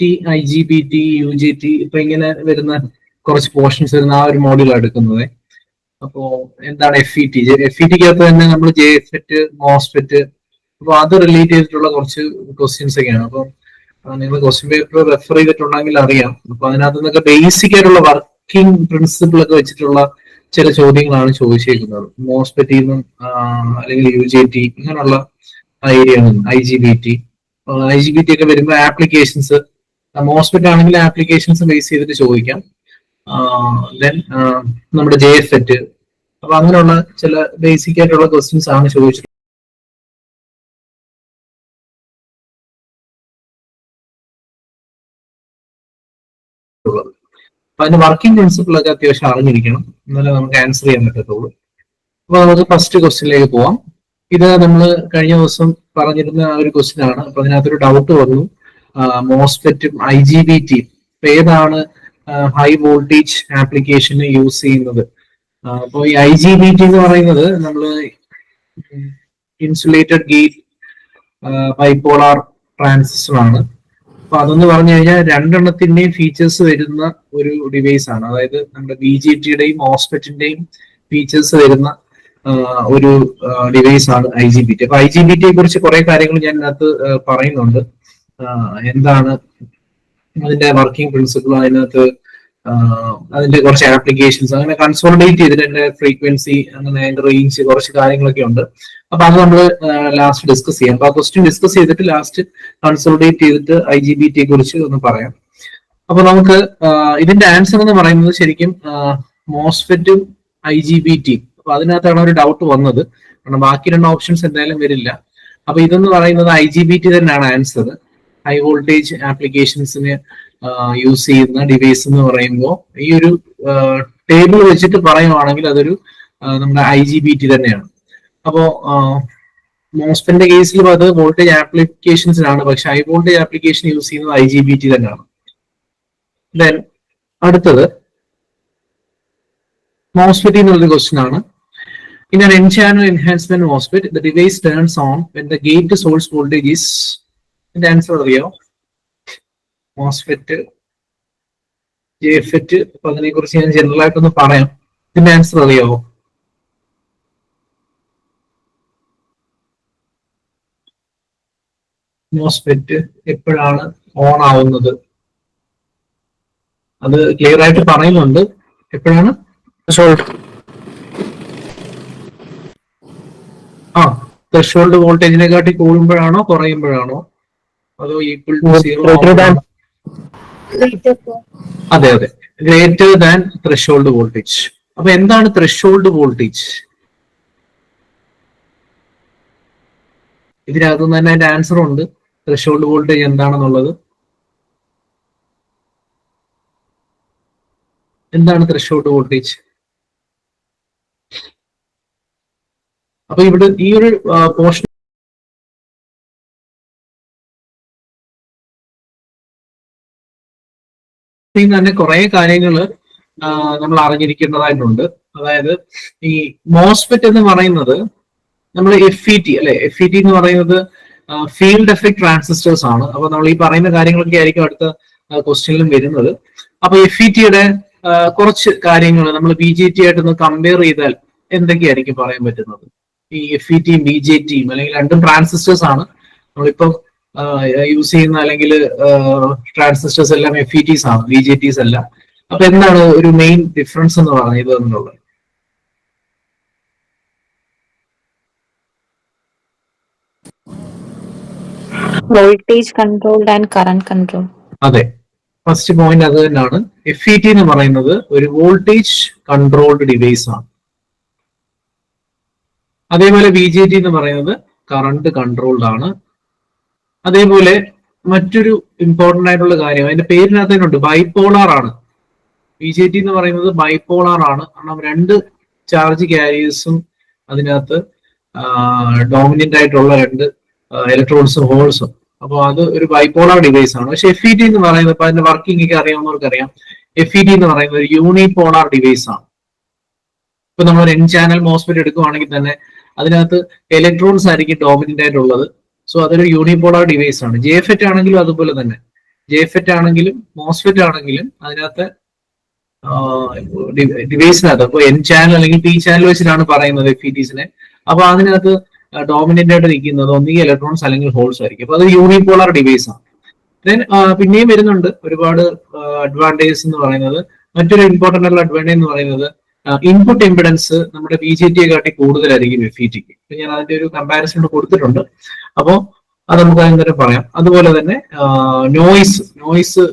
T I G B T U G T ഇപ്പൊ ഇങ്ങനെ വരുന്ന കുറച്ച് പോർഷൻസ് വരുന്ന ആ ഒരു മോഡ്യൂളാണ് എടുക്കുന്നത്. അപ്പോ എന്താണ് F E T F E ടിക്കകത്ത് തന്നെ നമ്മൾ ജെ എഫ് എറ്റ് മോസ്ഫെറ്റ് അപ്പൊ അത് റിലേറ്റ് ചെയ്തിട്ടുള്ള കുറച്ച് ക്വസ്റ്റ്യൻസ് ഒക്കെയാണ്. അപ്പൊ നിങ്ങൾ ക്വസ്റ്റ്യൻ പേപ്പർ റെഫർ ചെയ്തിട്ടുണ്ടെങ്കിൽ അറിയാം. അപ്പൊ അതിനകത്ത് നിന്നൊക്കെ ബേസിക് ആയിട്ടുള്ള വർക്കിംഗ് പ്രിൻസിപ്പിൾ ഒക്കെ വെച്ചിട്ടുള്ള ചില ചോദ്യങ്ങളാണ് ചോദിച്ചേക്കുന്നത്. മോസ്പെറ്റിൽ നിന്നും അല്ലെങ്കിൽ യു ജെ ടി ഇങ്ങനെയുള്ള area I G B T I G B T ഒക്കെ വരുമ്പോൾ ആപ്ലിക്കേഷൻസ് മോസ്പെറ്റ് ആണെങ്കിൽ ആപ്ലിക്കേഷൻസ് ബേസ് ചെയ്തിട്ട് ചോദിക്കാം. ദെൻ നമ്മുടെ ജെ എഫ് എറ്റ് അപ്പൊ അങ്ങനെയുള്ള ചില ബേസിക് ആയിട്ടുള്ള ക്വസ്റ്റ്യൻസ് ആണ് ചോദിച്ചിട്ടുള്ളത് അപ്പൊ അതിന്റെ വർക്കിംഗ് പ്രിൻസിപ്പിൾ ഒക്കെ അത്യാവശ്യം അറിഞ്ഞിരിക്കണം. എന്നാലേ നമുക്ക് ആൻസർ ചെയ്യാൻ പറ്റത്തുള്ളൂ. അപ്പൊ നമുക്ക് ഫസ്റ്റ് ക്വസ്റ്റ്യനിലേക്ക് പോവാം. ഇത് നമ്മൾ കഴിഞ്ഞ ദിവസം പറഞ്ഞിരുന്ന ഒരു ക്വസ്റ്റ്യൻ ആണ്. അപ്പൊ അതിനകത്തൊരു ഡൗട്ട് വന്നു. മോസ്ഫെറ്റും ഐ ജി ബി ടി ഏതാണ് ഹൈ വോൾട്ടേജ് ആപ്ലിക്കേഷന് യൂസ് ചെയ്യുന്നത്? അപ്പോൾ ഈ ഐ ജി ബി ടി എന്ന് പറയുന്നത് നമ്മൾ ഇൻസുലേറ്റഡ് ഗേറ്റ് ബൈപോളാർ ട്രാൻസിസ്റ്റർ ആണ്. അപ്പൊ അതെന്ന് പറഞ്ഞു കഴിഞ്ഞാൽ രണ്ടെണ്ണത്തിന്റെയും ഫീച്ചേഴ്സ് വരുന്ന ഒരു ഡിവൈസ് ആണ്. അതായത് നമ്മുടെ ബി ജി ടിയുടെയും മോസ്ഫെറ്റിന്റെയും ഫീച്ചേഴ്സ് വരുന്ന ഒരു ഡിവൈസ് ആണ് ഐ ജി ബി ടി അപ്പൊ ഐ ജി ബി ടിയെ കുറിച്ച് കുറെ കാര്യങ്ങൾ ഞാൻ അതിനകത്ത് പറയുന്നുണ്ട്. എന്താണ് അതിന്റെ വർക്കിംഗ് പ്രിൻസിപ്പിൾ അതിനകത്ത് അതിന്റെ കുറച്ച് ആപ്ലിക്കേഷൻസ് അങ്ങനെ കൺസോൾഡേറ്റ് ചെയ്തിട്ട് ഫ്രീക്വൻസി അങ്ങനെ അതിന്റെ റേഞ്ച് കുറച്ച് കാര്യങ്ങളൊക്കെ ഉണ്ട്. അപ്പൊ അത് നമ്മൾ ലാസ്റ്റ് ഡിസ്കസ് ചെയ്യാം. അപ്പൊ ആ ക്വസ്റ്റ്യൻ ഡിസ്കസ് ചെയ്തിട്ട് ലാസ്റ്റ് കൺസോൾഡേറ്റ് ചെയ്തിട്ട് ഐ ജി ബി ടിയെ കുറിച്ച് ഒന്ന് പറയാം. അപ്പൊ നമുക്ക് ഇതിന്റെ ആൻസർ എന്ന് പറയുന്നത് ശരിക്കും മോസ്ഫെറ്റും ഐ ജി ബി ടി അപ്പൊ അതിനകത്താണ് ഒരു ഡൗട്ട് വന്നത്. കാരണം ബാക്കി രണ്ട് ഓപ്ഷൻസ് എന്തായാലും വരില്ല. അപ്പൊ ഇതെന്ന് പറയുന്നത് ഐ ജി ബി ടി തന്നെയാണ് ആൻസർ ഹൈ വോൾട്ടേജ് ആപ്ലിക്കേഷൻസിന് യൂസ് ചെയ്യുന്ന ഡിവൈസ് എന്ന് പറയുമ്പോൾ ഈ ഒരു ടേബിൾ വെച്ചിട്ട് പറയുവാണെങ്കിൽ അതൊരു നമ്മുടെ ഐ ജി ബി ടി തന്നെയാണ്. അപ്പോ മോസ്ഫിന്റെ കേസിൽ അത് വോൾട്ടേജ് ആപ്ലിക്കേഷൻസിനാണ് പക്ഷെ ഹൈ വോൾട്ടേജ് ആപ്ലിക്കേഷൻ യൂസ് ചെയ്യുന്നത് ഐ ജി ബി ടി തന്നെയാണ്. ദെൻ അടുത്തത്. മോസ്ഫെറ്റ് എന്നുള്ളൊരു ക്വസ്റ്റ്യൻ ആണ്. In an N-channel enhancement MOSFET, the device turns on when the gate to source voltage is ഇതിന്റെ ആൻസർ അറിയോ മോസ്ഫെറ്റ് ജെഫെറ്റ് അപ്പൊ അതിനെ കുറിച്ച് ഞാൻ ജനറൽ ആയിട്ടൊന്ന് പറയാം. ഇതിന്റെ ആൻസർ അറിയാവോ മോസ്ഫെറ്റ് എപ്പോഴാണ് ഓൺ ആവുന്നത്? അത് ക്ലിയർ ആയിട്ട് പറയുന്നുണ്ട്. എപ്പോഴാണ്? ആ ത്രഷോൾഡ് വോൾട്ടേജിനെക്കാട്ടി കൂടുമ്പോഴാണോ കുറയുമ്പോഴാണോ? അതോ ഈക്വൽ ടു. സീറോ അതെ അതെ. ഗ്രേറ്റർ ദാൻ ത്രഷോൾഡ് വോൾട്ടേജ് അപ്പൊ എന്താണ് ത്രഷോൾഡ് വോൾട്ടേജ് ഇതിനകത്ത് നിന്ന് തന്നെ അതിന്റെ ആൻസർ ഉണ്ട്. ത്രഷോൾഡ് വോൾട്ടേജ് എന്താണെന്നുള്ളത്? എന്താണ് ത്രഷോൾഡ് വോൾട്ടേജ് അപ്പൊ ഇവിടെ ഈ ഒരു പോർഷൻ തന്നെ കുറെ കാര്യങ്ങൾ നമ്മൾ അറിഞ്ഞിരിക്കേണ്ടതായിട്ടുണ്ട് അതായത് ഈ മോസ്ഫെറ്റ് എന്ന് പറയുന്നത് നമ്മൾ എഫ് ഇ ടി അല്ലെ? എഫ് ഇ ടി എന്ന് പറയുന്നത് ഫീൽഡ് എഫക്ട് ട്രാൻസിസ്റ്റേഴ്സ് ആണ്. അപ്പൊ നമ്മൾ ഈ പറയുന്ന കാര്യങ്ങളൊക്കെ ആയിരിക്കും അടുത്ത ക്വസ്റ്റ്യനിലും വരുന്നത്. അപ്പൊ എഫ് ഇ ടിയുടെ കുറച്ച് കാര്യങ്ങൾ നമ്മൾ ബി ജെ ടി ആയിട്ടൊന്ന് കമ്പയർ ചെയ്താൽ എന്തൊക്കെയായിരിക്കും പറയാൻ പറ്റുന്നത്? ഈ എഫ് ഇ ടിയും ബി ജെ ടിയും അല്ലെങ്കിൽ രണ്ടും ട്രാൻസിസ്റ്റേഴ്സ് ആണ്. നമ്മളിപ്പം യൂസ് ചെയ്യുന്ന അല്ലെങ്കിൽ ട്രാൻസിസ്റ്റേഴ്സ് എല്ലാം എഫ് ഇ ടീസ് ആണ് ബി ജെ ടീസ് അല്ല. അപ്പൊ എന്താണ് ഒരു മെയിൻ ഡിഫറൻസ് എന്ന് പറയുന്നത് എന്നുള്ളത്? Voltage controlled and current control അതെ. ഫസ്റ്റ് പോയിന്റ് അത് തന്നെയാണ്. എഫ് ഇ ടി എന്ന് പറയുന്നത് ഒരു വോൾട്ടേജ് കൺട്രോൾഡ് ഡിവൈസ് ആണ്. അതേപോലെ ബി ജെ ടി എന്ന് പറയുന്നത് കറണ്ട് കൺട്രോൾഡ് ആണ്. അതേപോലെ മറ്റൊരു ഇമ്പോർട്ടന്റ് ആയിട്ടുള്ള കാര്യം. അതിന്റെ പേരിനകത്ത് തന്നെ ഉണ്ട്. ബൈപോളാർ ആണ്. ബി ജെ ടി എന്ന് പറയുന്നത് ബൈപോളാർ ആണ്. കാരണം രണ്ട് ചാർജ് ക്യാരിയേഴ്സും അതിനകത്ത് ഡോമിനന്റ് ആയിട്ടുള്ള രണ്ട് ഇലക്ട്രോൺസും ഹോൾസും അപ്പോൾ അത് ഒരു ബൈപോളാർ ഡിവൈസ് ആണ്. പക്ഷെ എഫ് ഇ ടി എന്ന് പറയുന്നത് ഇപ്പൊ അതിന്റെ വർക്കിംഗ് ഒക്കെ അറിയാവുന്നവർക്ക് അറിയാം എഫ് ഇ ടി എന്ന് പറയുന്നത് ഒരു യൂണിപോളാർ ഡിവൈസ് ആണ്. ഇപ്പൊ നമ്മൾ ഒരു എൻ ചാനൽ മോസ്ഫെറ്റ് എടുക്കുവാണെങ്കിൽ തന്നെ അതിനകത്ത് ഇലക്ട്രോൺസ് ആയിരിക്കും ഡോമിനന്റ് ആയിട്ടുള്ളത്. സോ അതൊരു യൂണിപോളാർ ഡിവൈസ് ആണ്. ജെ എഫെറ്റ് ആണെങ്കിലും അതുപോലെ തന്നെ. ജെഫെറ്റ് ആണെങ്കിലും മോസ്ഫെറ്റ് ആണെങ്കിലും അതിനകത്ത് ഡിവൈസിനകത്ത് അപ്പോൾ എൻ ചാനൽ അല്ലെങ്കിൽ പി ചാനൽ വെച്ചിട്ടാണ് പറയുന്നത് എഫ് ഇ ടിസിനെ അപ്പൊ അതിനകത്ത് ഡോമിനന്റ് ആയിട്ട് നിൽക്കുന്നത് ഒന്നുകിൽ ഇലക്ട്രോൺസ് അല്ലെങ്കിൽ ഹോൾസ് ആയിരിക്കും. അപ്പൊ അത് യൂണിപോളാർ ഡിവൈസ് ആണ്. ദെൻ പിന്നെയും വരുന്നുണ്ട് ഒരുപാട് അഡ്വാന്റേജസ് എന്ന് പറയുന്നത്. മറ്റൊരു ഇമ്പോർട്ടന്റ് ആയിട്ടുള്ള അഡ്വാന്റേജ് എന്ന് പറയുന്നത് ഇൻപുട്ട് ഇമ്പിഡൻസ് നമ്മുടെ ബി ജെ ടിയെ കാട്ടി കൂടുതലായിരിക്കും എഫ് ഇ ടിക്ക് ഞാൻ അതിന്റെ ഒരു കമ്പാരിസൺ കൊടുത്തിട്ടുണ്ട്. അപ്പോൾ അത് നമുക്ക് അതിന് തന്നെ പറയാം. അതുപോലെ തന്നെ നോയിസ് നോയിസ്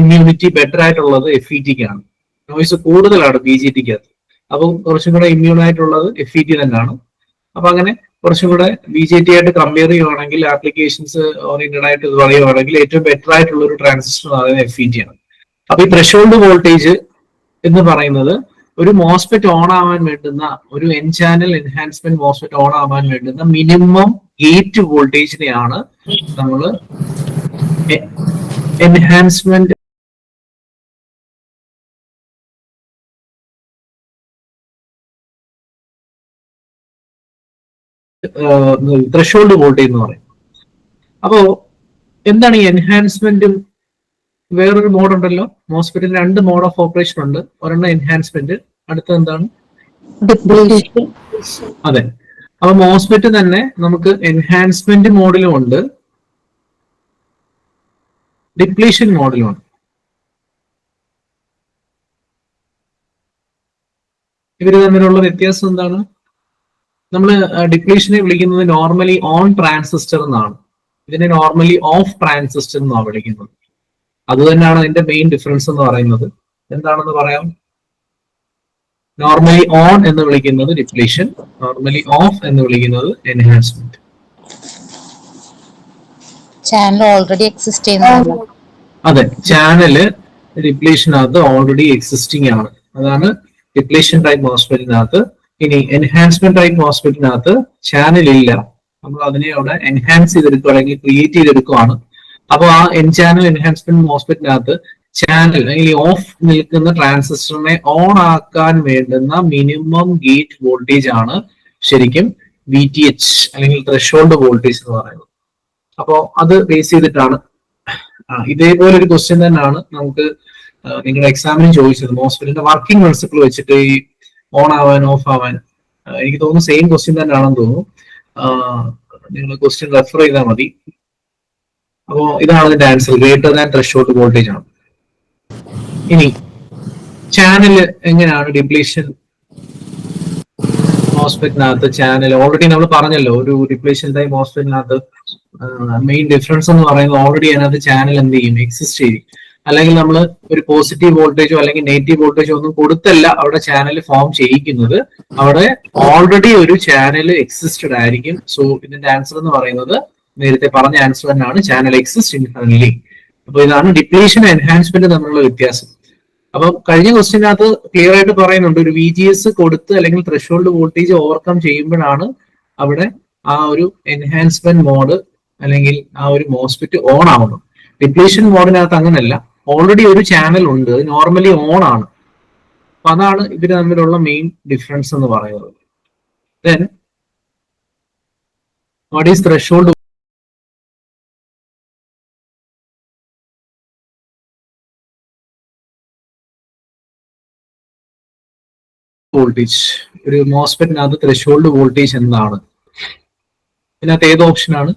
ഇമ്മ്യൂണിറ്റി ബെറ്റർ ആയിട്ടുള്ളത് എഫ് ഇ ടിക്കാണ് നോയിസ് കൂടുതലാണ് ബി ജെ ടിക്കകത്ത് അപ്പം കുറച്ചും കൂടെ ഇമ്മ്യൂൺ ആയിട്ടുള്ളത് എഫ് ഇ ടി തന്നെയാണ്. അപ്പൊ അങ്ങനെ കുറച്ചും കൂടെ ബി ജെ ടി ആയിട്ട് കമ്പയർ ചെയ്യുവാണെങ്കിൽ ആപ്ലിക്കേഷൻസ് ഓറിയന്റഡ് ആയിട്ട് ഇത് പറയുവാണെങ്കിൽ ഏറ്റവും ബെറ്റർ ആയിട്ടുള്ള ഒരു ട്രാൻസിസ്റ്റർ എന്ന് പറയുന്നത് എഫ് ഇ ടി ആണ് അപ്പൊ ഈ ത്രഷോൾഡ് വോൾട്ടേജ് എന്ന് പറയുന്നത് ഒരു മോസ്ഫെറ്റ് ഓൺ ആവാൻ വേണ്ടുന്ന ഒരു N channel enhancement MOSFET on ആവാൻ വേണ്ടുന്ന മിനിമം ഗേറ്റ് വോൾട്ടേജിനെയാണ് നമ്മൾ എൻഹാൻസ്മെന്റ് ത്രഷോൾഡ് വോൾട്ടേജ് എന്ന് പറയും. അപ്പോ എന്താണ് ഈ എൻഹാൻസ്മെന്റും വേറൊരു മോഡ് ഉണ്ടല്ലോ. മോസ്ഫെറ്റിന് രണ്ട് മോഡ് ഓഫ് ഓപ്പറേഷൻ ഉണ്ട്. ഒരെണ്ണം എൻഹാൻസ്മെന്റ് അടുത്ത എന്താണ്. അതെ. അപ്പൊ മോസ്ഫെറ്റ് തന്നെ നമുക്ക് എൻഹാൻസ്മെന്റ് മോഡിലും ഉണ്ട്. ഡിപ്ലീഷൻ മോഡിലും ഉണ്ട്. ഇവർ തമ്മിലുള്ള വ്യത്യാസം എന്താണ്? നമ്മൾ ഡിപ്ലീഷനെ വിളിക്കുന്നത് നോർമലി ഓൺ ട്രാൻസിസ്റ്റർ എന്നാണ്. ഇതിനെ നോർമലി ഓഫ് ട്രാൻസിസ്റ്റർ എന്നാണ് വിളിക്കുന്നത്. അത് തന്നെയാണ് അതിന്റെ മെയിൻ ഡിഫറൻസ് എന്ന് പറയുന്നത്. എന്താണെന്ന് പറയാം? നോർമലി ഓൺ എന്ന് വിളിക്കുന്നത് ഡിപ്ലീഷൻ നോർമലി ഓഫ് എന്ന് വിളിക്കുന്നത് എൻഹാൻസ്മെന്റ് ചാനൽ ഓൾറെഡി എക്സിസ്റ്റ് ചെയ്യുന്നതല്ല അതെ ചാനൽ ഡിപ്ലീഷനകത്ത് ഓൾറെഡി എക്സിസ്റ്റിംഗ് ആണ്. അതാണ് ഡിപ്ലീഷൻ ടൈപ്പ് ഹോസ്പിറ്റലിനകത്ത് ഇനി എൻഹാൻസ്മെന്റ് ടൈപ്പ് ഹോസ്പിറ്റലിനകത്ത് ചാനൽ ഇല്ല. നമ്മൾ അതിനെ അവിടെ എൻഹാൻസ് ചെയ്തെടുക്കുക അല്ലെങ്കിൽ ക്രിയേറ്റ് ചെയ്തെടുക്കുകയാണ് അപ്പോൾ ആ എൻ ചാനൽ എൻഹാൻസ്മെന്റ് മോസ്ഫെറ്റിനകത്ത് ചാനൽ അല്ലെങ്കിൽ ഓഫ് നിൽക്കുന്ന ട്രാൻസിസ്റ്ററിനെ ഓൺ ആക്കാൻ വേണ്ടുന്ന മിനിമം ഗേറ്റ് വോൾട്ടേജ് ആണ് ശരിക്കും വി ടി എച്ച് അല്ലെങ്കിൽ ത്രഷോൾഡ് വോൾട്ടേജ് എന്ന് പറയുന്നത്. അപ്പോ അത് ബേസ് ചെയ്തിട്ടാണ്. ഇതേപോലെ ഒരു ക്വസ്റ്റ്യൻ തന്നെയാണ് നമുക്ക് നിങ്ങളുടെ എക്സാമിന് ചോദിച്ചത്. മോസ്ഫെറ്റിന്റെ വർക്കിംഗ് പ്രിൻസിപ്പിൾ വെച്ചിട്ട് ഈ ഓൺ ആവാൻ ഓഫ് ആവാൻ എനിക്ക് തോന്നുന്നു സെയിം ക്വസ്റ്റ്യൻ തന്നെയാണെന്ന് തോന്നുന്നു. നിങ്ങൾ ക്വസ്റ്റ്യൻ റെഫർ ചെയ്താൽ മതി. അപ്പോ ഇതാണ് അതിന്റെ answer greater than threshold voltage ആണ്. ഇനി ചാനൽ എങ്ങനെയാണ് ഡിപ്ലീഷൻ മോസ്ഫെറ്റിനകത്ത് ചാനൽ ഓൾറെഡി നമ്മൾ പറഞ്ഞല്ലോ ഒരു ഡിപ്ലീഷൻ ടൈം മോസ്ഫെറ്റിനകത്ത് മെയിൻ ഡിഫറൻസ് എന്ന് പറയുന്നത് ഓൾറെഡി അതിനകത്ത് ചാനൽ എന്ത് ചെയ്യും? എക്സിസ്റ്റ് ചെയ്യും. അല്ലെങ്കിൽ നമ്മൾ ഒരു പോസിറ്റീവ് വോൾട്ടേജോ അല്ലെങ്കിൽ നെഗറ്റീവ് വോൾട്ടേജോ ഒന്നും കൊടുത്തല്ല അവിടെ ചാനൽ ഫോം ചെയ്യിക്കുന്നത്. അവിടെ ഓൾറെഡി ഒരു ചാനൽ എക്സിസ്റ്റഡ് ആയിരിക്കും. സോ ഇതിന്റെ ആൻസർ എന്ന് പറയുന്നത് നേരത്തെ പറഞ്ഞ ആൻസർ തന്നെയാണ് ചാനൽ എക്സിസ്റ്റ് ഇൻഫിനിറ്റ്ലി അപ്പൊ ഇതാണ് ഡിപ്ലീഷൻ എൻഹാൻസ്മെന്റ് തമ്മിലുള്ള വ്യത്യാസം. അപ്പൊ കഴിഞ്ഞ ക്വസ്റ്റിനകത്ത് ക്ലിയർ ആയിട്ട് പറയുന്നുണ്ട് ഒരു വി ജി എസ് കൊടുത്ത് അല്ലെങ്കിൽ ത്രഷോൾഡ് വോൾട്ടേജ് ഓവർകം ചെയ്യുമ്പോഴാണ് അവിടെ ആ ഒരു എൻഹാൻസ്മെന്റ് മോഡ് അല്ലെങ്കിൽ ആ ഒരു മോസ്ഫിറ്റ് ഓൺ ആവുന്നത്. ഡിപ്ലീഷൻ മോഡിനകത്ത് അങ്ങനല്ല ഓൾറെഡി ഒരു ചാനൽ ഉണ്ട് അത് നോർമലി ഓൺ ആണ്. അപ്പൊ അതാണ് ഇവർ തമ്മിലുള്ള മെയിൻ ഡിഫറൻസ് എന്ന് പറയുന്നത്. Then what is threshold voltage. ഒരു മോസ്ഫെറ്റിനകത്ത് ത്രഷോൾഡ് വോൾട്ടേജ് എന്താണ്? ഇതിനകത്ത് ഏത് ഓപ്ഷനാണ്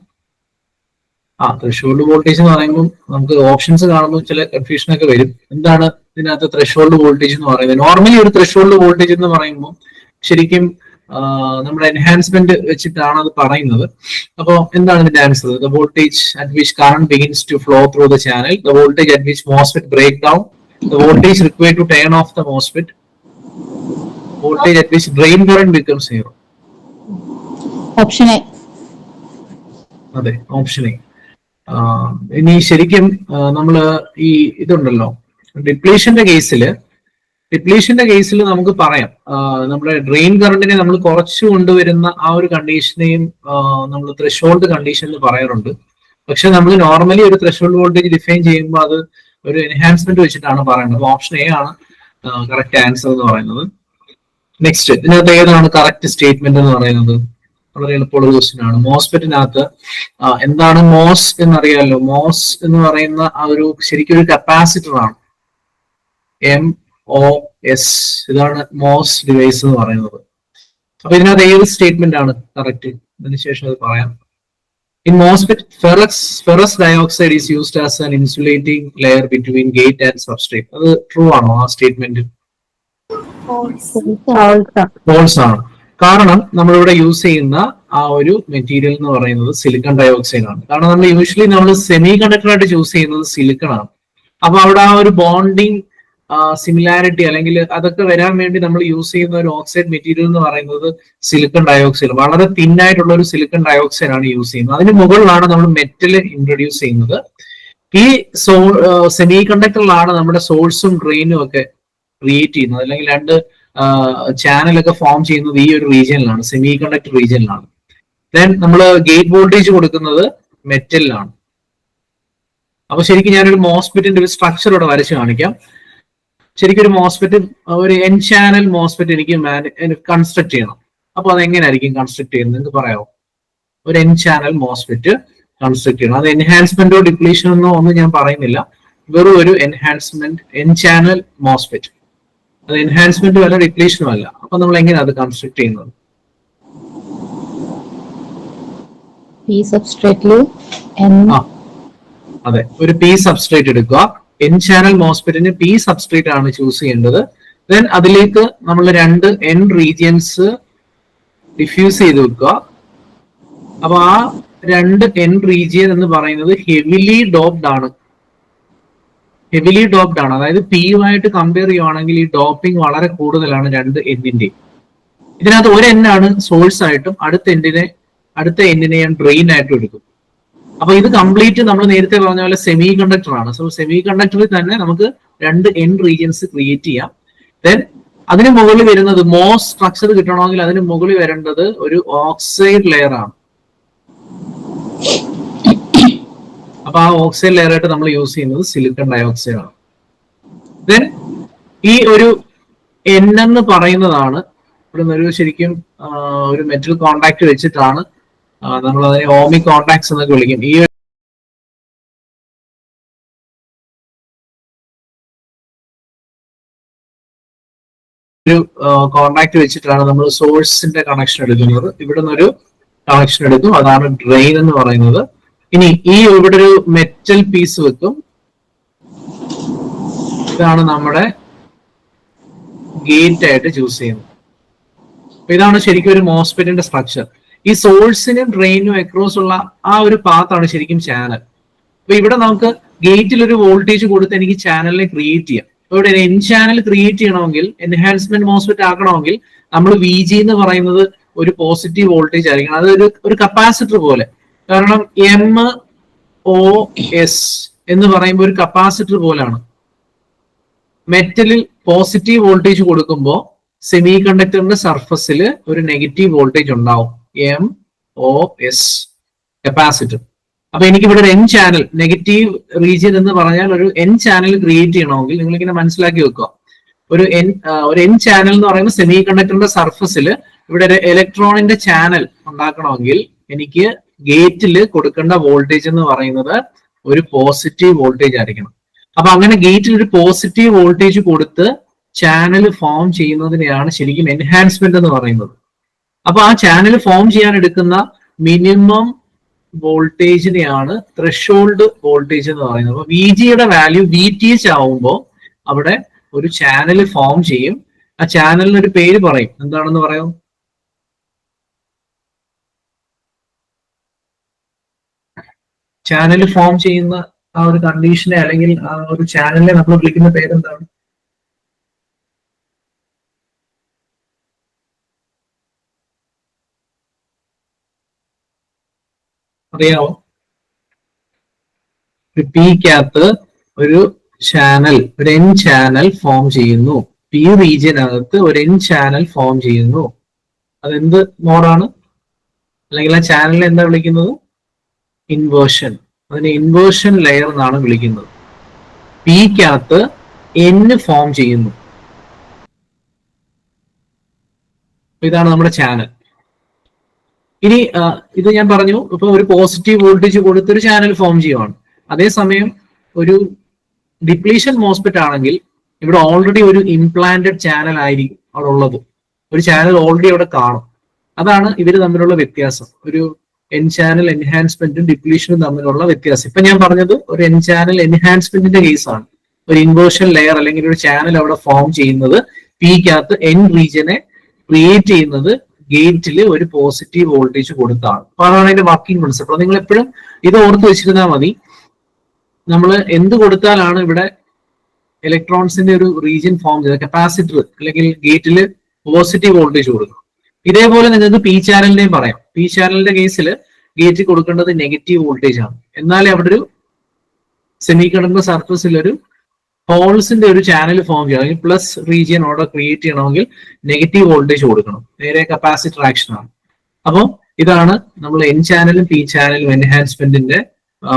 ആ ത്രഷോൾഡ് വോൾട്ടേജ് എന്ന് പറയുമ്പോൾ നമുക്ക് ഓപ്ഷൻസ് കാണുമ്പോൾ ചില കൺഫ്യൂഷൻ ഒക്കെ വരും. എന്താണ് ഇതിനകത്ത് ത്രഷോൾഡ് വോൾട്ടേജ് എന്ന് പറയുന്നത്? നോർമലി ഒരു ത്രഷോൾഡ് വോൾട്ടേജ് എന്ന് പറയുമ്പോൾ ശരിക്കും നമ്മുടെ എൻഹാൻസ്മെന്റ് വെച്ചിട്ടാണ് അത് പറയുന്നത്. അപ്പോൾ എന്താണ് ഇതിന്റെ answer the voltage at which current begins to flow through the channel the voltage at which MOSFET break down the voltage require to turn off the MOSFET voltage at which drain current become zero option A അതെ option A ഇനി ശരിക്കും നമ്മൾ ഈ ഇതുണ്ടല്ലോ. ഡിപ്ലീഷന്റെ കേസിൽ ഡിപ്ലീഷന്റെ കേസിൽ നമുക്ക് പറയാം. നമ്മുടെ ഡ്രെയിൻ കറണ്ടിനെ നമ്മൾ കുറച്ച് കൊണ്ടുവരുന്ന ആ ഒരു കണ്ടീഷനെയും നമ്മൾ ത്രഷോൾഡ് കണ്ടീഷൻ എന്ന് പറയാറുണ്ട്. പക്ഷെ നമ്മൾ നോർമലി ഒരു ത്രഷോൾഡ് വോൾട്ടേജ് ഡിഫൈൻ ചെയ്യുമ്പോൾ അത് ഒരു എൻഹാൻസ്മെന്റ് വെച്ചിട്ടാണ് പറയുന്നത്. ഓപ്ഷൻ എ ആണ് കറക്റ്റ് ആൻസർ എന്ന് പറയുന്നത്. നെക്സ്റ്റ് ഇതിനകത്ത് ഏതാണ് കറക്റ്റ് സ്റ്റേറ്റ്മെന്റ് എന്ന് പറയുന്നത്. വളരെ എളുപ്പമുള്ള ക്വസ്റ്റ്യൻ ആണ്. മോസ്ഫെറ്റിനകത്ത് എന്താണ് മോസ് എന്നറിയാമല്ലോ മോസ് എന്ന് പറയുന്ന ആ ഒരു ശരിക്കും ഒരു കപ്പാസിറ്റർ ആണ്. എം ഒ എസ് ഇതാണ് മോസ് ഡിവൈസ് എന്ന് പറയുന്നത്. അപ്പൊ ഇതിനകത്ത് ഏത് സ്റ്റേറ്റ്മെന്റ് ആണ് കറക്റ്റ് അതിനുശേഷം അത് പറയാം. In MOSFET ferrous ferrous dioxide is used as an insulating layer between gate and substrate അത് ട്രൂ ആണോ ആ സ്റ്റേറ്റ്മെന്റ്. ഫോൾസ് ആണ്. കാരണം നമ്മളിവിടെ യൂസ് ചെയ്യുന്ന ആ ഒരു മെറ്റീരിയൽ എന്ന് പറയുന്നത് സിലിക്കൺ ഡയോക്സൈഡ് ആണ്. കാരണം നമ്മൾ യൂഷ്വലി നമ്മൾ സെമി കണ്ടക്ടർ ആയിട്ട് ചൂസ് ചെയ്യുന്നത് സിലിക്കൺ ആണ്. അപ്പൊ അവിടെ ആ ഒരു ബോണ്ടിങ് സിമിലാരിറ്റി അല്ലെങ്കിൽ അതൊക്കെ വരാൻ വേണ്ടി നമ്മൾ യൂസ് ചെയ്യുന്ന ഒരു ഓക്സൈഡ് മെറ്റീരിയൽ എന്ന് പറയുന്നത് സിലിക്കൺ ഡയോക്സൈഡ് വളരെ തിൻ ആയിട്ടുള്ള ഒരു സിലിക്കൺ ഡയോക്സൈഡ് ആണ് യൂസ് ചെയ്യുന്നത്. അതിന് മുകളിലാണ് നമ്മൾ മെറ്റൽ ഇൻട്രൊഡ്യൂസ് ചെയ്യുന്നത്. ഈ സോ സെമി കണ്ടക്ടറിലാണ് നമ്മുടെ സോഴ്സും ഡ്രെയിനും ഒക്കെ ക്രിയേറ്റ് ചെയ്യുന്നത്. അല്ലെങ്കിൽ രണ്ട് ചാനലൊക്കെ ഫോം ചെയ്യുന്നത് ഈ ഒരു റീജിയനിലാണ് സെമി കണ്ടക്ടർ റീജിയനിലാണ് ദെൻ നമ്മൾ ഗേറ്റ് വോൾട്ടേജ് കൊടുക്കുന്നത് മെറ്റലിലാണ് അപ്പൊ ശരിക്കും ഞാനൊരു മോസ്ഫെറ്റിന്റെ ഒരു സ്ട്രക്ചർ ഇവിടെ വരച്ച് കാണിക്കാം. ശരിക്കും ഒരു മോസ്ഫെറ്റ് ഒരു എൻ ചാനൽ മോസ്ഫെറ്റ് എനിക്ക് കൺസ്ട്രക്ട് ചെയ്യണം. അപ്പൊ അത് എങ്ങനെയായിരിക്കും കൺസ്ട്രക്ട് ചെയ്യുന്നത്? എന്ന് പറയാമോ ഒരു എൻ ചാനൽ മോസ്ഫെറ്റ് കൺസ്ട്രക്ട് ചെയ്യണം. അത് എൻഹാൻസ്മെന്റോ ഡിപ്ലീഷനോ ഒന്നും ഞാൻ പറയുന്നില്ല. വെറും ഒരു എൻഹാൻസ്മെന്റ് എൻ ചാനൽ മോസ്ഫെറ്റ് അത് എൻഹാൻസ്മെന്റും അല്ല ഡിപ്ലീഷനും അല്ല. അപ്പൊ നമ്മൾ എങ്ങനെയാണ് അത് കൺസ്ട്രക്ട് ചെയ്യുന്നത്? സബ്സ്ട്രേറ്റിൽ അതെ. ഒരു പി സബ്സ്ട്രേറ്റ് എടുക്കുക. എൻ ചാനൽ മോസ്ഫെറ്റിന് പി സബ്സ്ട്രേറ്റ് ആണ് ചൂസ് ചെയ്യേണ്ടത്. ദെൻ അതിലേക്ക് നമ്മൾ രണ്ട് എൻ റീജിയൻസ് ഡിഫ്യൂസ് ചെയ്ത് വെക്കുക. അപ്പൊ ആ രണ്ട് എൻ റീജിയൻ എന്ന് പറയുന്നത് ഹെവിലി ഡോപ്ഡ് ആണ്. ഹെവിലി ഡോപ്ഡ് ആണ്. അതായത് പി യുമായിട്ട് കമ്പയർ ചെയ്യുവാണെങ്കിൽ ഈ ഡോപ്പിംഗ് വളരെ കൂടുതലാണ് രണ്ട് എന്നിന്റെയും ഇതിനകത്ത് ഒരു എന്നാണ് സോഴ്സ് ആയിട്ടും അടുത്ത എൻഡിനെ അടുത്ത എൻഡിനെ ഞാൻ ഡ്രെയിൻ ആയിട്ടും എടുക്കും. അപ്പൊ ഇത് കംപ്ലീറ്റ് നമ്മൾ നേരത്തെ പറഞ്ഞ പോലെ സെമി കണ്ടക്ടർ ആണ്. സോ സെമി കണ്ടക്ടറിൽ തന്നെ നമുക്ക് രണ്ട് എൻ റീജിയൻസ് ക്രിയേറ്റ് ചെയ്യാം. ദെൻ അതിന് മുകളിൽ വരുന്നത് മോസ് സ്ട്രക്ചർ കിട്ടണമെങ്കിൽ അതിന് മുകളിൽ വരേണ്ടത് ഒരു ഓക്സൈഡ് ലെയർ ആണ്. അപ്പൊ ആ ഓക്സൈഡ് ലെയർ ആയിട്ട് നമ്മൾ യൂസ് ചെയ്യുന്നത് സിലിക്കൺ ഡയോക്സൈഡ് ആണ്. ദെൻ ഈ ഒരു എൻ എന്ന് പറയുന്നതാണ് ഇവിടുന്ന് ഒരു ശരിക്കും ഒരു മെറ്റൽ കോണ്ടാക്ട് വെച്ചിട്ടാണ് നമ്മൾ അതിനെ ഓമി കോണ്ടാക്ട്സ് എന്നൊക്കെ വിളിക്കും. ഈ ഒരു കോണ്ടാക്ട് വെച്ചിട്ടാണ് നമ്മൾ സോഴ്സിന്റെ കണക്ഷൻ എടുക്കുന്നത്. ഇവിടെ നിന്നൊരു കണക്ഷൻ എടുക്കും. അതാണ് ഡ്രെയിൻ എന്ന് പറയുന്നത്. ഇനി ഈ ഇവിടെ ഒരു മെറ്റൽ പീസ് വെക്കും. ഇതാണ് നമ്മുടെ ഗേറ്റ് ആയിട്ട് ചൂസ് ചെയ്യുന്നത്. അപ്പൊ ഇതാണ് ശരിക്കും ഒരു മോസ്ഫെറ്റിന്റെ സ്ട്രക്ചർ ഈ സോഴ്സിനും ഡ്രെയിനും അക്രോസ് ഉള്ള ആ ഒരു പാത്താണ് ശരിക്കും ചാനൽ അപ്പൊ ഇവിടെ നമുക്ക് ഗേറ്റിൽ ഒരു വോൾട്ടേജ് കൊടുത്ത് എനിക്ക് ചാനലിനെ ക്രിയേറ്റ് ചെയ്യാം. ഇവിടെ എൻ ചാനൽ ക്രിയേറ്റ് ചെയ്യണമെങ്കിൽ എൻഹാൻസ്മെന്റ് മോസ്ഫെറ്റ് ആക്കണമെങ്കിൽ നമ്മൾ വി ജി എന്ന് പറയുന്നത് ഒരു പോസിറ്റീവ് വോൾട്ടേജ് ആയിരിക്കണം. അത് ഒരു ഒരു കപ്പാസിറ്റർ പോലെ. കാരണം എം ഒ എസ് എന്ന് പറയുമ്പോൾ ഒരു കപ്പാസിറ്റർ പോലാണ്. മെറ്റലിൽ പോസിറ്റീവ് വോൾട്ടേജ് കൊടുക്കുമ്പോൾ സെമി കണ്ടക്ടറിന്റെ സർഫസിൽ ഒരു നെഗറ്റീവ് വോൾട്ടേജ് ഉണ്ടാവും. എം ഒ എസ് കപ്പാസിറ്റർ അപ്പൊ എനിക്ക് ഇവിടെ ഒരു എൻ ചാനൽ നെഗറ്റീവ് റീജിയൻ എന്ന് പറഞ്ഞാൽ ഒരു എൻ ചാനൽ ക്രിയേറ്റ് ചെയ്യണമെങ്കിൽ നിങ്ങൾ ഇങ്ങനെ മനസ്സിലാക്കി വെക്കുക. ഒരു എൻ ഒരു എൻ ചാനൽ എന്ന് പറയുന്ന സെമി കണ്ടക്ടറിന്റെ സർഫസിൽ ഇവിടെ ഒരു ഇലക്ട്രോണിന്റെ ചാനൽ ഉണ്ടാക്കണമെങ്കിൽ എനിക്ക് ഗേറ്റിൽ കൊടുക്കേണ്ട വോൾട്ടേജ് എന്ന് പറയുന്നത് ഒരു പോസിറ്റീവ് വോൾട്ടേജ് ആയിരിക്കണം. അപ്പൊ അങ്ങനെ ഗേറ്റിൽ ഒരു പോസിറ്റീവ് വോൾട്ടേജ് കൊടുത്ത് ചാനൽ ഫോം ചെയ്യുന്നതിനെയാണ് ശരിക്കും എൻഹാൻസ്മെന്റ് എന്ന് പറയുന്നത്. അപ്പൊ ആ ചാനൽ ഫോം ചെയ്യാൻ എടുക്കുന്ന മിനിമം വോൾട്ടേജിനെയാണ് ത്രഷോൾഡ് വോൾട്ടേജ് എന്ന് പറയുന്നത്. അപ്പൊ വി ജിയുടെ വാല്യൂ വി ടി എച്ച് ആവുമ്പോൾ അവിടെ ഒരു ചാനൽ ഫോം ചെയ്യും. ആ ചാനലിന് ഒരു പേര് പറയും. എന്താണെന്ന് പറയും? ചാനൽ ഫോം ചെയ്യുന്ന ആ ഒരു കണ്ടീഷനെ അല്ലെങ്കിൽ ആ ഒരു ചാനലിനെ നമ്മൾ വിളിക്കുന്ന പേരെന്താണ്? അറിയാമോ ഒരു പിക്കകത്ത് ഒരു ചാനൽ ഒരു എൻ ചാനൽ ഫോം ചെയ്യുന്നു. പി റീജിയനകത്ത് ഒരു എൻ ചാനൽ ഫോം ചെയ്യുന്നു. അതെന്ത് മോഡാണ് അല്ലെങ്കിൽ ആ ചാനലിനെ എന്താ വിളിക്കുന്നത്? ഇൻവേർഷൻ അതിനെ ഇൻവേർഷൻ ലെയർ എന്നാണ് വിളിക്കുന്നത്. പിക്കകത്ത് എൻ ഫോം ചെയ്യുന്നു. ഇതാണ് നമ്മുടെ ചാനൽ ഇനി ഇത് ഞാൻ പറഞ്ഞു ഇപ്പൊ ഒരു പോസിറ്റീവ് വോൾട്ടേജ് കൊടുത്തൊരു ചാനൽ ഫോം ചെയ്യുവാണ്. അതേസമയം ഒരു ഡിപ്ലീഷൻ മോസ്പെറ്റ് ആണെങ്കിൽ ഇവിടെ ഓൾറെഡി ഒരു ഇംപ്ലാന്റഡ് ചാനൽ ആയിരിക്കും അവിടെ ഉള്ളത്. ഒരു ചാനൽ ഓൾറെഡി അവിടെ കാണും. അതാണ് ഇവർ തമ്മിലുള്ള വ്യത്യാസം. ഒരു എൻ ചാനൽ എൻഹാൻസ്മെന്റും ഡിപ്ലീഷനും തമ്മിലുള്ള വ്യത്യാസം. ഇപ്പൊ ഞാൻ പറഞ്ഞത് ഒരു എൻ ചാനൽ എൻഹാൻസ്മെന്റിന്റെ കേസാണ് ഒരു ഇൻവേർഷൻ ലെയർ അല്ലെങ്കിൽ ഒരു ചാനൽ അവിടെ ഫോം ചെയ്യുന്നത് പിക്കകത്ത് എൻ റീജിയനെ ക്രിയേറ്റ് ചെയ്യുന്നത് ഗേറ്റിൽ ഒരു പോസിറ്റീവ് വോൾട്ടേജ് കൊടുത്താണ്. അപ്പൊ അതാണ് അതിന്റെ വർക്കിംഗ് പ്രിൻസിപ്പിൾ നിങ്ങൾ എപ്പോഴും ഇത് ഓർത്ത് വെച്ചിരുന്നാൽ മതി. നമ്മൾ എന്ത് കൊടുത്താലാണ് ഇവിടെ ഇലക്ട്രോൺസിന്റെ ഒരു റീജിയൻ ഫോം ചെയ്തത്? കപ്പാസിറ്റർ അല്ലെങ്കിൽ ഗേറ്റിൽ പോസിറ്റീവ് വോൾട്ടേജ് കൊടുക്കും ഇതേപോലെ നിങ്ങൾക്ക് പി ചാനലിന്റെയും പറയാം. പി ചാനലിന്റെ കേസിൽ ഗേറ്റ് കൊടുക്കേണ്ടത് നെഗറ്റീവ് വോൾട്ടേജ് ആണ്. എന്നാലേ അവിടെ ഒരു സെമി കണ്ടക്ടർ സർഫസിൽ ഒരു ഹോൾസിന്റെ ഒരു ചാനൽ ഫോം ചെയ്യണം അല്ലെങ്കിൽ പ്ലസ് റീജിയൻ ഓർഡർ ക്രിയേറ്റ് ചെയ്യണമെങ്കിൽ നെഗറ്റീവ് വോൾട്ടേജ് കൊടുക്കണം. നേരെ കപ്പാസിറ്റർ ആക്ഷൻ ആണ്. അപ്പോൾ ഇതാണ് നമ്മൾ എൻ ചാനലും പി ചാനലും എൻഹാൻസ്മെന്റിന്റെ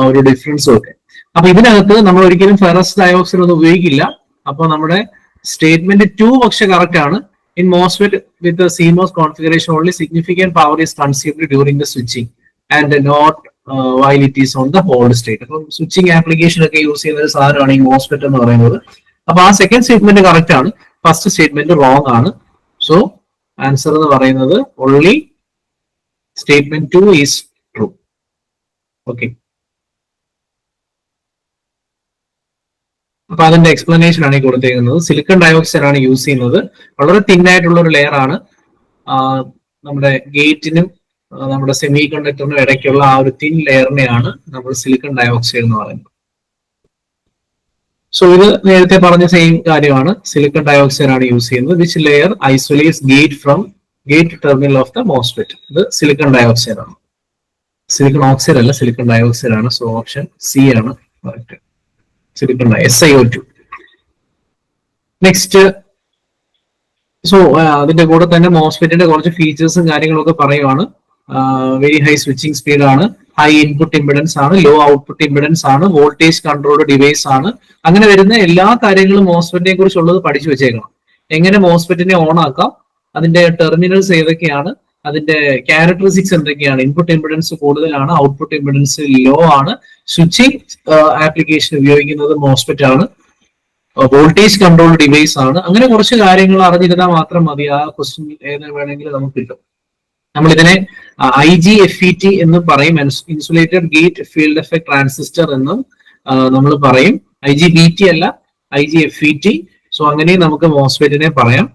ഒരു ഡിഫറൻസും ഒക്കെ. അപ്പൊ ഇതിനകത്ത് നമ്മൾ ഒരിക്കലും ഫെറസ് ഡയോക്സൈഡ് ഒന്നും ഉപയോഗിക്കില്ല. അപ്പോൾ നമ്മുടെ സ്റ്റേറ്റ്മെന്റ് ടു പക്ഷെ കറക്റ്റ് ആണ്. In MOSFET with CMOS configuration only significant power is consumed during the switching and not while it is on the hold state അപ്പം സ്വിച്ചിങ് ആപ്ലിക്കേഷൻ ഒക്കെ യൂസ് ചെയ്യുന്ന ഒരു സാധനമാണ് ഈ മോസ്ഫെറ്റ് എന്ന് പറയുന്നത്. അപ്പൊ ആ സെക്കൻഡ് സ്റ്റേറ്റ്മെന്റ് കറക്റ്റ് ആണ്. ഫസ്റ്റ് സ്റ്റേറ്റ്മെന്റ് റോങ് ആണ്. സോ ആൻസർ എന്ന് പറയുന്നത് only statement two is true okay അപ്പൊ അതിന്റെ എക്സ്പ്ലനേഷൻ ആണ് ഈ കൊടുത്തേക്കുന്നത്. സിലിക്കൺ ഡയോക്സൈഡ് ആണ് യൂസ് ചെയ്യുന്നത്. വളരെ തിൻ ആയിട്ടുള്ള ഒരു ലെയർ ആണ്. നമ്മുടെ ഗേറ്റിനും നമ്മുടെ സെമി കണ്ടക്ടറിനും ഇടയ്ക്കുള്ള ആ ഒരു തിൻ ലെയറിനെയാണ് നമ്മൾ സിലിക്കൺ ഡയോക്സൈഡ് എന്ന് പറയുന്നത്. സോ ഇത് നേരത്തെ പറഞ്ഞ സെയിം കാര്യമാണ്. സിലിക്കൺ ഡയോക്സൈഡ് ആണ് യൂസ് ചെയ്യുന്നത്. Which layer isolates gate from gate terminal of the MOSFET ഇത് സിലിക്കൺ ഡയോക്സൈഡ് ആണ്. സിലിക്കൺ ഓക്സൈഡ് അല്ല സിലിക്കൺ ഡയോക്സൈഡ് ആണ്. സോ ഓപ്ഷൻ സി ആണ്. Correct silicon S I O two next so അതിന്റെ കൂടെ തന്നെ മോസ്ഫെറ്റിന്റെ കുറച്ച് ഫീച്ചേഴ്സും കാര്യങ്ങളൊക്കെ പറയുവാണ്. വെരി ഹൈ സ്വിച്ചിങ് സ്പീഡ് ആണ് ഹൈ ഇൻപുട്ട് ഇമ്പിഡൻസ് ആണ് ലോ ഔട്ട്പുട്ട് ഇമ്പിഡൻസ് ആണ് വോൾട്ടേജ് കൺട്രോൾഡ് ഡിവൈസ് ആണ്. അങ്ങനെ വരുന്ന എല്ലാ കാര്യങ്ങളും മോസ്ഫെറ്റിനെ കുറിച്ചുള്ളത് പഠിച്ചു വെച്ചേക്കണം. എങ്ങനെ മോസ്ഫെറ്റിനെ ഓൺ ആക്കാം അതിന്റെ ടെർമിനൽസ് ഏതൊക്കെയാണ് അതിന്റെ ക്യാരക്ടറിസ്റ്റിക്സ് എന്തൊക്കെയാണ് ഇൻപുട്ട് ഇമ്പിഡൻസ് കൂടുതലാണ് ഔട്ട്പുട്ട് ഇമ്പിഡൻസ് ലോ ആണ് സ്വിച്ചിങ് ആപ്ലിക്കേഷൻ ഉപയോഗിക്കുന്നത് മോസ്ഫെറ്റ് ആണ് വോൾട്ടേജ് കൺട്രോൾ ഡിവൈസ് ആണ്. അങ്ങനെ കുറച്ച് കാര്യങ്ങൾ അറിഞ്ഞിരുന്നാൽ മാത്രം മതി. ആ ക്വസ്റ്റ്യൻ ഏത് വേണമെങ്കിലും നമുക്ക് കിട്ടും. നമ്മൾ ഇതിനെ I G F E T എന്ന് പറയും. Insulated gate field effect transistor എന്നും നമ്മൾ പറയും. ഐ ജി ബി ടി അല്ല I G F E T so അങ്ങനെ നമുക്ക് മോസ്ഫെറ്റിനെ പറയാം.